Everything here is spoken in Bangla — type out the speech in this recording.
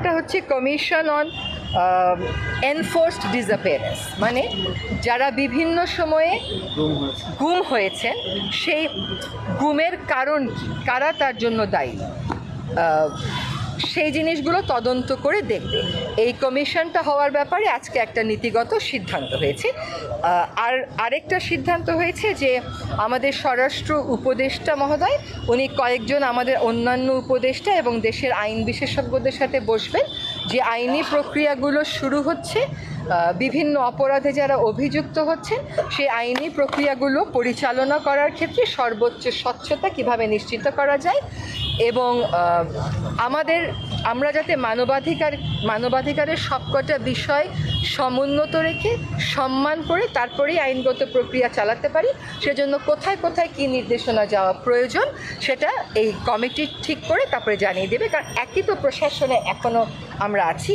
এটা হচ্ছে কমিশন অন এনফোর্সড ডিসঅ্যাপিয়ারেন্স মানে যারা বিভিন্ন সময়ে গুম হয়েছেন, সেই গুমের কারণ কারা তার জন্য দায়ী? সেই জিনিসগুলো তদন্ত করে দেখবে। এই কমিশনটা হওয়ার ব্যাপারে আজকে একটা নীতিগত সিদ্ধান্ত হয়েছে। আর আরেকটা সিদ্ধান্ত হয়েছে যে আমাদের স্বরাষ্ট্র উপদেষ্টা মহোদয়, উনি কয়েকজন আমাদের অন্যান্য উপদেষ্টা এবং দেশের আইন বিশেষজ্ঞদের সাথে বসবেন যে আইনি প্রক্রিয়াগুলো শুরু হচ্ছে। বিভিন্ন অপরাধে যারা অভিযুক্ত হচ্ছেন, সেই আইনি প্রক্রিয়াগুলো পরিচালনা করার ক্ষেত্রে সর্বোচ্চ স্বচ্ছতা কীভাবে নিশ্চিত করা যায় এবং আমাদের, আমরা যাতে মানবাধিকার, মানবাধিকারের সবকটা বিষয় সমুন্নত রেখে, সম্মান করে তারপরেই আইনগত প্রক্রিয়া চালাতে পারি, সেজন্য কোথায় কোথায় কি নির্দেশনা যাওয়া প্রয়োজন, সেটা এই কমিটি ঠিক করে তারপরে জানিয়ে দেবে, কারণ একই তো প্রশাসনে এখনও আমরা আছি।